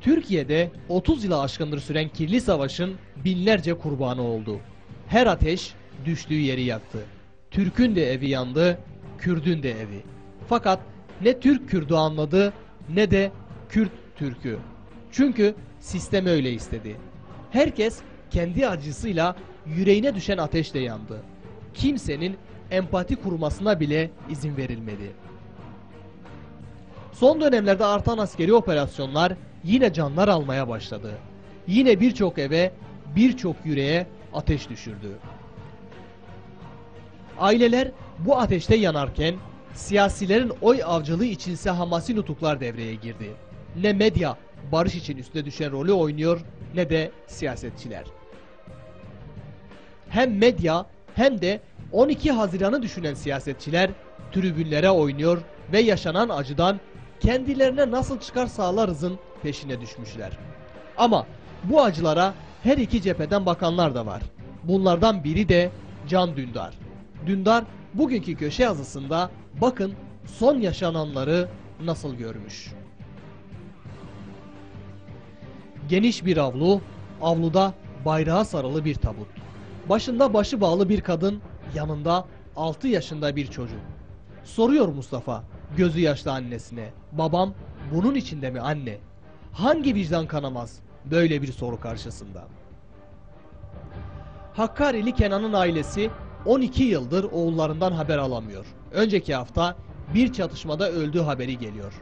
Türkiye'de 30 yıla aşkındır süren kirli savaşın binlerce kurbanı oldu. Her ateş düştüğü yeri yaktı. Türk'ün de evi yandı, Kürd'ün de evi. Fakat ne Türk Kürd'ü anladı ne de Kürt Türk'ü. Çünkü sistem öyle istedi. Herkes kendi acısıyla yüreğine düşen ateşle yandı. Kimsenin empati kurmasına bile izin verilmedi. Son dönemlerde artan askeri operasyonlar yine canlar almaya başladı. Yine birçok eve, birçok yüreğe ateş düşürdü. Aileler bu ateşte yanarken siyasilerin oy avcılığı içinse hamasi nutuklar devreye girdi. Ne medya barış için üstüne düşen rolü oynuyor ne de siyasetçiler. Hem medya hem de 12 Haziran'ı düşünen siyasetçiler tribünlere oynuyor ve yaşanan acıdan kendilerine nasıl çıkar sağlarızın peşine düşmüşler. Ama bu acılara her iki cepheden bakanlar da var. Bunlardan biri de Can Dündar. Dündar bugünkü köşe yazısında bakın son yaşananları nasıl görmüş. Geniş bir avlu, avluda bayrağa sarılı bir tabut. Başında başı bağlı bir kadın, yanında 6 yaşında bir çocuk. Soruyor Mustafa, gözü yaşlı annesine. Babam bunun içinde mi anne? Hangi vicdan kanamaz böyle bir soru karşısında? Hakkari'li Kenan'ın ailesi 12 yıldır oğullarından haber alamıyor. Önceki hafta bir çatışmada öldüğü haberi geliyor.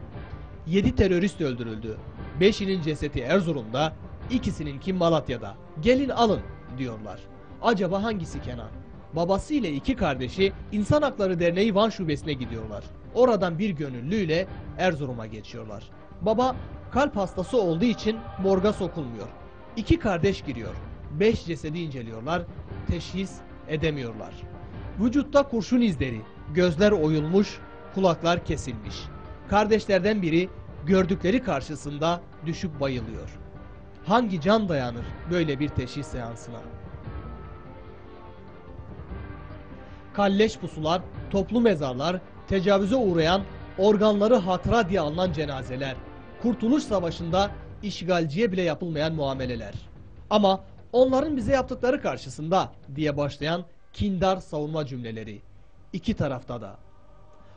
7 terörist öldürüldü. 5'inin cesedi Erzurum'da, ikisininki Malatya'da. Gelin alın diyorlar. Acaba hangisi Kenan? Babası ile iki kardeşi İnsan Hakları Derneği Van Şubesi'ne gidiyorlar. Oradan bir gönüllüyle Erzurum'a geçiyorlar. Baba kalp hastası olduğu için morga sokulmuyor. İki kardeş giriyor. Beş cesedi inceliyorlar. Teşhis edemiyorlar. Vücutta kurşun izleri, gözler oyulmuş, kulaklar kesilmiş. Kardeşlerden biri gördükleri karşısında düşüp bayılıyor. Hangi can dayanır böyle bir teşhis seansına? kalleş pusular, toplu mezarlar, tecavüze uğrayan, organları hatıra diye alınan cenazeler, Kurtuluş Savaşı'nda işgalciye bile yapılmayan muameleler. Ama onların bize yaptıkları karşısında diye başlayan kindar savunma cümleleri. iki tarafta da.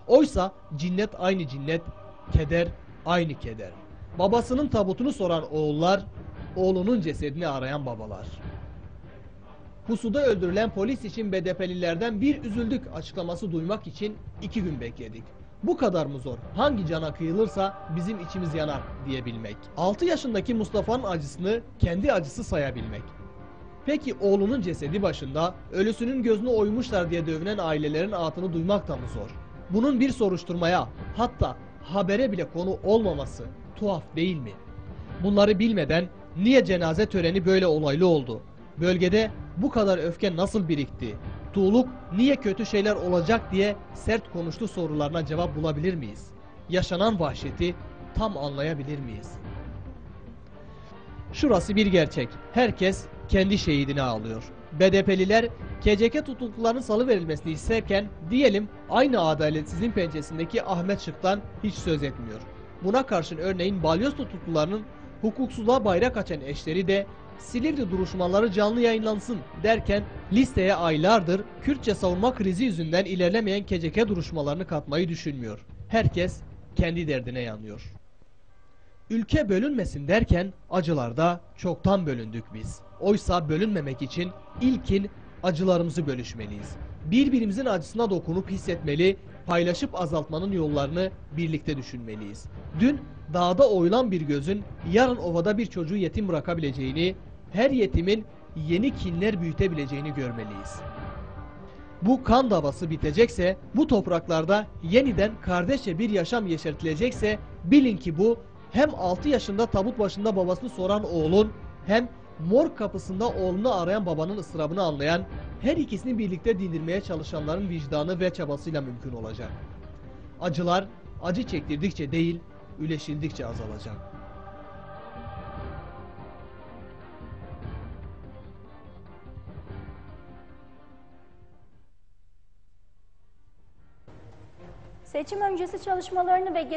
Oysa cinnet aynı cinnet, keder aynı keder. Babasının tabutunu soran oğullar, oğlunun cesedini arayan babalar. Pusuda öldürülen polis için BDP'lilerden bir üzüldük açıklaması duymak için iki gün bekledik. Bu kadar mı zor? Hangi cana kıyılırsa bizim içimiz yanar diyebilmek. 6 yaşındaki Mustafa'nın acısını kendi acısı sayabilmek. Peki oğlunun cesedi başında ölüsünün gözünü oymuşlar diye dövünen ailelerin ağıtını duymak da mı zor? Bunun bir soruşturmaya hatta habere bile konu olmaması tuhaf değil mi? Bunları bilmeden niye cenaze töreni böyle olaylı oldu? Bölgede bu kadar öfke nasıl birikti? Tuğluk niye kötü şeyler olacak diye sert konuştu sorularına cevap bulabilir miyiz? Yaşanan vahşeti tam anlayabilir miyiz? Şurası bir gerçek. Herkes kendi şehidini ağlıyor. BDP'liler KCK tutuklularının salı verilmesini isterken diyelim aynı adaletsizliğin pençesindeki Ahmet Şık'tan hiç söz etmiyor. Buna karşın örneğin balyoz tutuklularının hukuksuzluğa bayrak açan eşleri de Silivri duruşmaları canlı yayınlansın derken listeye aylardır Kürtçe savunma krizi yüzünden ilerlemeyen KCK duruşmalarını katmayı düşünmüyor. Herkes kendi derdine yanıyor. Ülke bölünmesin derken acılarda çoktan bölündük biz. Oysa bölünmemek için ilkin acılarımızı bölüşmeliyiz. Birbirimizin acısına dokunup hissetmeli, paylaşıp azaltmanın yollarını birlikte düşünmeliyiz. Dün dağda oyulan bir gözün yarın ovada bir çocuğu yetim bırakabileceğini, her yetimin yeni kinler büyütebileceğini görmeliyiz. Bu kan davası bitecekse, bu topraklarda yeniden kardeşçe bir yaşam yeşertilecekse bilin ki bu hem 6 yaşında tabut başında babasını soran oğlun hem mor kapısında oğlunu arayan babanın ıstırabını anlayan her ikisini birlikte dindirmeye çalışanların vicdanı ve çabasıyla mümkün olacak. Acılar acı çektirdikçe değil, üleşildikçe azalacak. Seçim öncesi çalışmalarını ve gezi